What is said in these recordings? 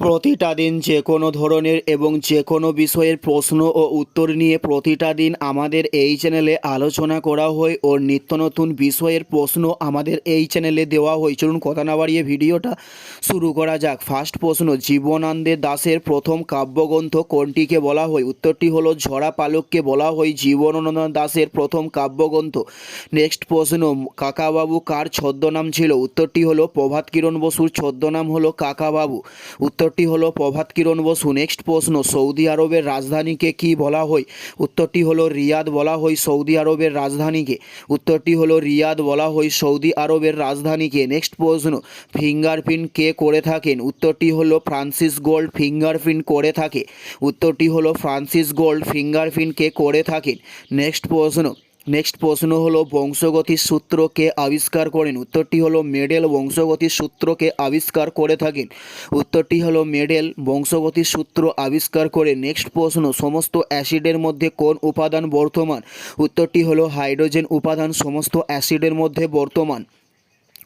প্রতিটা দিন যে কোনো ধরনের এবং যে কোনো বিষয়ের প্রশ্ন ও উত্তর নিয়ে প্রতিটা দিন আমাদের এই চ্যানেলে আলোচনা করা হয় ও নিত্য নতুন বিষয়ের প্রশ্ন আমাদের এই চ্যানেলে দেওয়া হয়। চলুন কথা না বাড়িয়ে ভিডিওটা শুরু করা যাক। ফার্স্ট প্রশ্ন, জীবনানন্দে দাসের প্রথম কাব্যগ্রন্থ কোনটিকে বলা হয়? উত্তরটি হলো, ঝরা পালককে বলা হয় জীবনানন্দ দাসের প্রথম কাব্যগ্রন্থ। নেক্সট প্রশ্ন, কাকাবাবু কার ছদ্মনাম ছিল? উত্তরটি হলো, প্রভাত কিরণ বসুর ছদ্মনাম হলো কাকাবাবু। উত্তরটি হলো, প্রভাত কিরণ বসু নেক্সট প্রশ্ন, সৌদি আরবের রাজধানীকে কি বলা হয়? উত্তরটি হলো, রিয়াদ বলা হয় সৌদি আরবের রাজধানীকে। উত্তরটি হলো, রিয়াদ বলা হয় সৌদি আরবের রাজধানীকে। নেক্সট প্রশ্ন ফিঙ্গারপ্রিন্ট কে করে থাকেন? উত্তরটি হলো, ফ্রান্সিস গোল্ড ফিঙ্গারপ্রিন্ট করে থাকে। উত্তরটি হলো, ফ্রান্সিস গোল্ড ফিঙ্গারপ্রিন্ট কে করে থাকেন? নেক্সট প্রশ্ন নেক্সট প্রশ্ন হলো বংশগতির সূত্রকে আবিষ্কার করেন। উত্তরটি হলো, মেডেল বংশগতির সূত্রকে আবিষ্কার করে থাকেন। উত্তরটি হলো, মেডেল বংশগতির সূত্র আবিষ্কার করে। নেক্সট প্রশ্ন, সমস্ত অ্যাসিডের মধ্যে কোন উপাদান বর্তমান? উত্তরটি হলো, হাইড্রোজেন উপাদান সমস্ত অ্যাসিডের মধ্যে বর্তমান।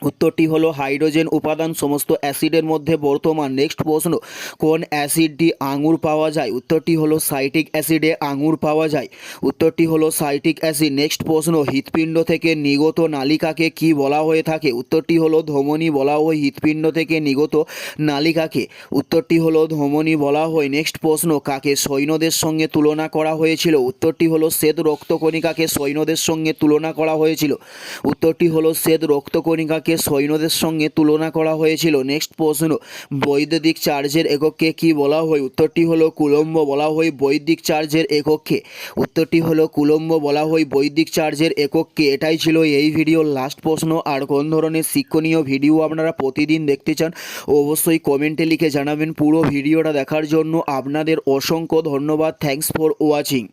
উত্তরটি হলো, হাইড্রোজেন উপাদান সমস্ত অ্যাসিডের মধ্যে বর্তমান। নেক্সট প্রশ্ন, কোন অ্যাসিডটি আঙুর পাওয়া যায়? উত্তরটি হলো সাইটিক অ্যাসিডে আঙুর পাওয়া যায়। উত্তরটি হলো সাইটিক অ্যাসিড। নেক্সট প্রশ্ন, হৃৎপিণ্ড থেকে নিগত নালিকাকে কি বলা হয়ে থাকে? উত্তরটি হলো, ধমনী বলা হয়, হৃৎপিণ্ড থেকে নিগত নালিকাকে। উত্তরটি হলো, ধমনী বলা হয়। নেক্সট প্রশ্ন, কাকে সৈন্যদের সঙ্গে তুলনা করা হয়েছিল? উত্তরটি হলো, শ্বেত রক্তকণিকাকে সৈন্যদের সঙ্গে তুলনা করা হয়েছিল। উত্তরটি হলো, শ্বেত রক্তকণিকাকে সৈন্যদের সঙ্গে তুলনা করা হয়েছিল। নেক্সট প্রশ্ন, বৈদ্যুতিক চার্জের একককে কি বলা হয়? উত্তরটি হলো কুলম্ব বলা হয় বৈদ্যুতিক চার্জের একককে উত্তরটি হলো কুলম্ব বলা হয় বৈদ্যুতিক চার্জের একককে এটাই ছিল এই ভিডিওর লাস্ট প্রশ্ন। আর কোন ধরনের শিক্ষণীয় ভিডিও আপনারা প্রতিদিন দেখতে চান, অবশ্যই কমেন্টে লিখে জানাবেন পুরো ভিডিওটা দেখার জন্য। আপনাদের অসংখ্য ধন্যবাদ। Thanks for watching